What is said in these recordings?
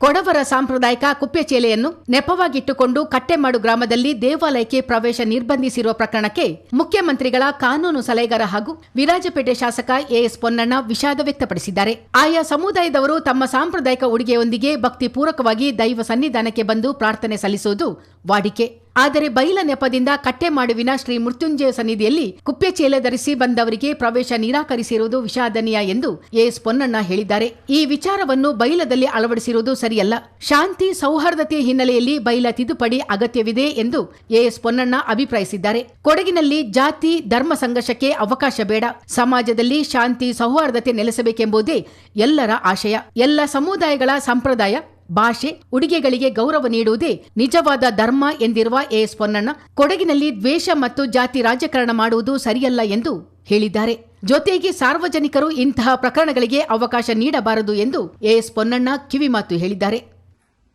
ಕೊಡವರ ಸಾಂಪ್ರದಾಯಿಕ ಕುಪ್ಪೆಚೇಲೆಯನ್ನು ನೆಪವಾಗಿಟ್ಟುಕೊಂಡು ಕಟ್ಟೆಮಾಡು ಗ್ರಾಮದಲ್ಲಿ ದೇವಾಲಯಕ್ಕೆ ಪ್ರವೇಶ ನಿರ್ಬಂಧಿಸಿರುವ ಪ್ರಕರಣಕ್ಕೆ ಮುಖ್ಯಮಂತ್ರಿಗಳ ಕಾನೂನು ಸಲಹೆಗಾರ ಹಾಗೂ ವಿರಾಜಪೇಟೆ ಶಾಸಕ ಎಎಸ್ ಪೊನ್ನಣ್ಣ ವಿಷಾದ ವ್ಯಕ್ತಪಡಿಸಿದ್ದಾರೆ. ಆಯಾ ಸಮುದಾಯದವರು ತಮ್ಮ ಸಾಂಪ್ರದಾಯಿಕ ಉಡುಗೆಯೊಂದಿಗೆ ಭಕ್ತಿಪೂರ್ವಕವಾಗಿ ದೈವ ಸನ್ನಿಧಾನಕ್ಕೆ ಬಂದು ಪ್ರಾರ್ಥನೆ ಸಲ್ಲಿಸುವುದು ವಾಡಿಕೆ. ಆದರೆ ಬೈಲ ನೆಪದಿಂದ ಕಟ್ಟೆಮಾಡುವಿನ ಶ್ರೀ ಮೃತ್ಯುಂಜಯ ಸನ್ನಿಧಿಯಲ್ಲಿ ಕುಪ್ಪೆ ಚೇಲೆ ಧರಿಸಿ ಬಂದವರಿಗೆ ಪ್ರವೇಶ ನಿರಾಕರಿಸಿರುವುದು ವಿಷಾದನೀಯ ಎಂದು ಎಎಸ್ ಪೊನ್ನಣ್ಣ ಹೇಳಿದ್ದಾರೆ. ಈ ವಿಚಾರವನ್ನು ಬೈಲದಲ್ಲಿ ಅಳವಡಿಸಿರುವುದು ಸರಿಯಲ್ಲ. ಶಾಂತಿ ಸೌಹಾರ್ದತೆ ಹಿನ್ನೆಲೆಯಲ್ಲಿ ಬೈಲ ತಿದ್ದುಪಡಿ ಅಗತ್ಯವಿದೆ ಎಂದು ಎಎಸ್ ಪೊನ್ನಣ್ಣ ಅಭಿಪ್ರಾಯಿಸಿದ್ದಾರೆ. ಕೊಡಗಿನಲ್ಲಿ ಜಾತಿ, ಧರ್ಮ ಸಂಘರ್ಷಕ್ಕೆ ಅವಕಾಶ ಬೇಡ. ಸಮಾಜದಲ್ಲಿ ಶಾಂತಿ, ಸೌಹಾರ್ದತೆ ನೆಲೆಸಬೇಕೆಂಬುದೇ ಎಲ್ಲರ ಆಶಯ. ಎಲ್ಲ ಸಮುದಾಯಗಳ ಸಂಪ್ರದಾಯ ಭಾಷೆ ಉಡುಗೆಗಳಿಗೆ ಗೌರವ ನೀಡುವುದೇ ನಿಜವಾದ ಧರ್ಮ ಎಂದಿರುವ ಎಎಸ್ ಪೊನ್ನಣ್ಣ ಕೊಡಗಿನಲ್ಲಿ ದ್ವೇಷ ಮತ್ತು ಜಾತಿ ರಾಜಕಾರಣ ಮಾಡುವುದು ಸರಿಯಲ್ಲ ಎಂದು ಹೇಳಿದ್ದಾರೆ. ಜೊತೆಗೆ ಸಾರ್ವಜನಿಕರು ಇಂತಹ ಪ್ರಕರಣಗಳಿಗೆ ಅವಕಾಶ ನೀಡಬಾರದು ಎಂದು ಎಎಸ್ ಪೊನ್ನಣ್ಣ ಕಿವಿಮಾತು ಹೇಳಿದ್ದಾರೆ.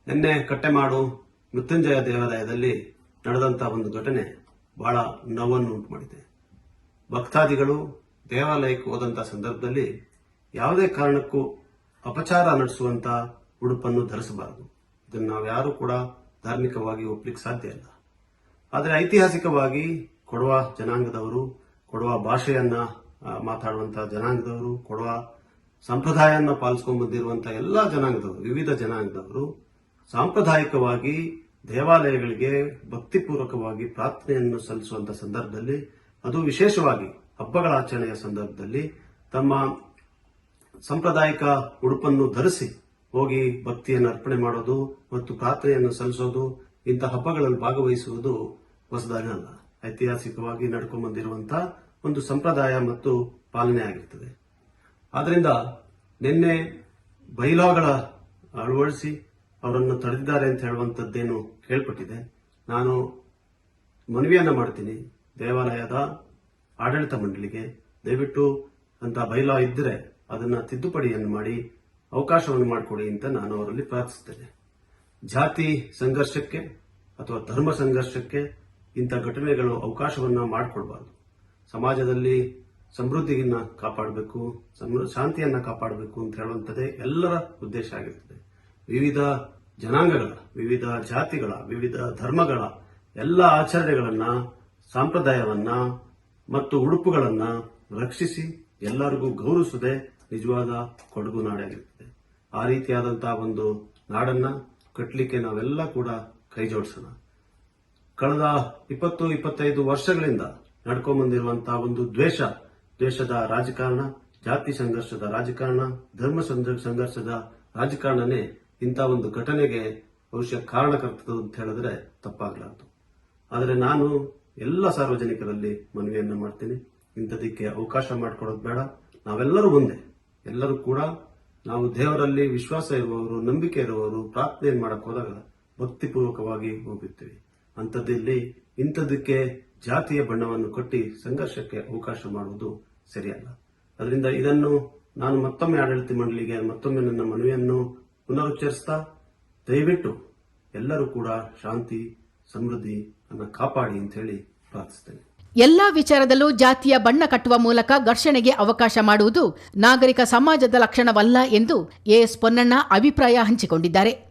ನಿನ್ನೆ ಕಟ್ಟೆಮಾಡು ಮೃತ್ಯುಂಜಯ ದೇವಾಲಯದಲ್ಲಿ ನಡೆದಂತಹ ಒಂದು ಘಟನೆ ಬಹಳ ನೋವನ್ನು ಉಂಟು ಮಾಡಿದೆ ಭಕ್ತಾದಿಗಳು ದೇವಾಲಯಕ್ಕೆ ಹೋದಂತಹ ಸಂದರ್ಭದಲ್ಲಿ ಯಾವುದೇ ಕಾರಣಕ್ಕೂ ಅಪಚಾರ ನಡೆಸುವಂತ ಉಡುಪನ್ನು ಧರಿಸಬಾರದು. ಇದನ್ನು ಯಾರು ಕೂಡ ಧಾರ್ಮಿಕವಾಗಿ ಒಪ್ಲಿಕ್ಕೆ ಸಾಧ್ಯ ಇಲ್ಲ. ಆದರೆ ಐತಿಹಾಸಿಕವಾಗಿ ಕೊಡುವ ಜನಾಂಗದವರು, ಕೊಡುವ ಭಾಷೆಯನ್ನ ಮಾತಾಡುವಂತಹ ಜನಾಂಗದವರು, ಕೊಡುವ ಸಂಪ್ರದಾಯವನ್ನು ಪಾಲಿಸ್ಕೊಂಡು ಬಂದಿರುವಂತಹ ಎಲ್ಲ ಜನಾಂಗದವರು, ವಿವಿಧ ಜನಾಂಗದವರು ಸಾಂಪ್ರದಾಯಿಕವಾಗಿ ದೇವಾಲಯಗಳಿಗೆ ಭಕ್ತಿಪೂರ್ವಕವಾಗಿ ಪ್ರಾರ್ಥನೆಯನ್ನು ಸಲ್ಲಿಸುವಂತಹ ಸಂದರ್ಭದಲ್ಲಿ, ಅದು ವಿಶೇಷವಾಗಿ ಹಬ್ಬಗಳ ಆಚರಣೆಯ ಸಂದರ್ಭದಲ್ಲಿ ತಮ್ಮ ಸಾಂಪ್ರದಾಯಿಕ ಉಡುಪನ್ನು ಧರಿಸಿ ಹೋಗಿ ಭಕ್ತಿಯನ್ನು ಅರ್ಪಣೆ ಮಾಡೋದು ಮತ್ತು ಪ್ರಾರ್ಥನೆಯನ್ನು ಸಲ್ಲಿಸೋದು, ಇಂಥ ಹಬ್ಬಗಳಲ್ಲಿ ಭಾಗವಹಿಸುವುದು ಹೊಸದಾಗಿ ಅಲ್ಲ. ಐತಿಹಾಸಿಕವಾಗಿ ನಡ್ಕೊಂಡು ಬಂದಿರುವಂತಹ ಒಂದು ಸಂಪ್ರದಾಯ ಮತ್ತು ಪಾಲನೆ ಆಗಿರ್ತದೆ. ಆದ್ದರಿಂದ ನಿನ್ನೆ ಬೈಲಾಗಳ ಅಳವಡಿಸಿ ಅವರನ್ನು ತಡೆದಿದ್ದಾರೆ ಅಂತ ಹೇಳುವಂಥದ್ದೇನು ಕೇಳ್ಪಟ್ಟಿದೆ. ನಾನು ಮನವಿಯನ್ನು ಮಾಡ್ತೀನಿ. ದೇವಾಲಯದ ಆಡಳಿತ ಮಂಡಳಿಗೆ ದಯವಿಟ್ಟು ಅಂತ ಬೈಲಾ ಇದ್ದರೆ ಅದನ್ನ ತಿದ್ದುಪಡಿಯನ್ನು ಮಾಡಿ ಅವಕಾಶವನ್ನು ಮಾಡಿಕೊಡಿ ಅಂತ ನಾನು ಅವರಲ್ಲಿ ಪ್ರಾರ್ಥಿಸ್ತೇನೆ. ಜಾತಿ ಸಂಘರ್ಷಕ್ಕೆ ಅಥವಾ ಧರ್ಮ ಸಂಘರ್ಷಕ್ಕೆ ಇಂಥ ಘಟನೆಗಳು ಅವಕಾಶವನ್ನು ಮಾಡಿಕೊಡ್ಬಾರ್ದು. ಸಮಾಜದಲ್ಲಿ ಸಮೃದ್ಧಿಯನ್ನ ಕಾಪಾಡಬೇಕು ಶಾಂತಿಯನ್ನ ಕಾಪಾಡಬೇಕು ಅಂತ ಹೇಳುವಂಥದ್ದೇ ಎಲ್ಲರ ಉದ್ದೇಶ ಆಗಿರ್ತದೆ. ವಿವಿಧ ಜನಾಂಗಗಳ, ವಿವಿಧ ಜಾತಿಗಳ, ವಿವಿಧ ಧರ್ಮಗಳ ಎಲ್ಲ ಆಚರಣೆಗಳನ್ನ, ಸಂಪ್ರದಾಯವನ್ನ ಮತ್ತು ಉಡುಪುಗಳನ್ನ ರಕ್ಷಿಸಿ ಎಲ್ಲರಿಗೂ ಗೌರವಿಸುವುದೇ ನಿಜವಾದ ಕೊಡಗು ನಾಡಾಗಿರ್ತದೆ ಆ ರೀತಿಯಾದಂತಹ ಒಂದು ನಾಡನ್ನ ಕಟ್ಟಲಿಕ್ಕೆ ನಾವೆಲ್ಲ ಕೂಡ ಕೈ ಜೋಡಿಸೋಣ. ಕಳೆದ ಇಪ್ಪತ್ತು, ಇಪ್ಪತ್ತೈದು ವರ್ಷಗಳಿಂದ ನಡ್ಕೊಂಡ್ ಬಂದಿರುವಂತಹ ಒಂದು ದ್ವೇಷ, ದ್ವೇಷದ ರಾಜಕಾರಣ, ಜಾತಿ ಸಂಘರ್ಷದ ರಾಜಕಾರಣ, ಧರ್ಮ ಸಂಘ- ಸಂಘರ್ಷದ ರಾಜಕಾರಣನೇ ಇಂಥ ಒಂದು ಘಟನೆಗೆ ಬಹುಶಃ ಕಾರಣಕರ್ತದು ಅಂತ ಹೇಳಿದ್ರೆ ತಪ್ಪಾಗಲಾರದು. ಆದರೆ ನಾನು ಎಲ್ಲ ಸಾರ್ವಜನಿಕರಲ್ಲಿ ಮನವಿಯನ್ನು ಮಾಡ್ತೀನಿ. ಇಂಥದಕ್ಕೆ ಅವಕಾಶ ಮಾಡಿಕೊಡೋದು ಬೇಡ. ನಾವೆಲ್ಲರೂ ಒಂದೇ. ಎಲ್ಲರೂ ಕೂಡ ನಾವು ದೇವರಲ್ಲಿ ವಿಶ್ವಾಸ ಇರುವವರು, ನಂಬಿಕೆ ಇರುವವರು, ಪ್ರಾರ್ಥನೆ ಮಾಡಕ್ ಹೋದಾಗ ಭಕ್ತಿಪೂರ್ವಕವಾಗಿ ಹೋಗುತ್ತೇವೆ. ಅಂಥದ್ದಲ್ಲಿ ಇಂಥದಕ್ಕೆ ಜಾತಿಯ ಬಣ್ಣವನ್ನು ಕಟ್ಟಿ ಸಂಘರ್ಷಕ್ಕೆ ಅವಕಾಶ ಮಾಡುವುದು ಸರಿಯಲ್ಲ. ಅದರಿಂದ ಇದನ್ನು ನಾನು ಮತ್ತೊಮ್ಮೆ ಆಡಳಿತ ಮಂಡಳಿಗೆ, ಮತ್ತೊಮ್ಮೆ ನನ್ನ ಮನವಿಯನ್ನು ಪುನರುಚ್ಚರಿಸ್ತಾ, ದಯವಿಟ್ಟು ಎಲ್ಲರೂ ಕೂಡ ಶಾಂತಿ, ಸಮೃದ್ಧಿ ಅನ್ನ ಕಾಪಾಡಿ ಅಂತ ಹೇಳಿ ಪ್ರಾರ್ಥಿಸ್ತೇನೆ. ಎಲ್ಲಾ ವಿಚಾರದಲ್ಲೂ ಜಾತಿಯ ಬಣ್ಣ ಕಟ್ಟುವ ಮೂಲಕ ಘರ್ಷಣೆಗೆ ಅವಕಾಶ ಮಾಡುವುದು ನಾಗರಿಕ ಸಮಾಜದ ಲಕ್ಷಣವಲ್ಲ ಎಂದು ಎಎಸ್ ಪೊನ್ನಣ್ಣ ಅಭಿಪ್ರಾಯ ಹಂಚಿಕೊಂಡಿದ್ದಾರೆ.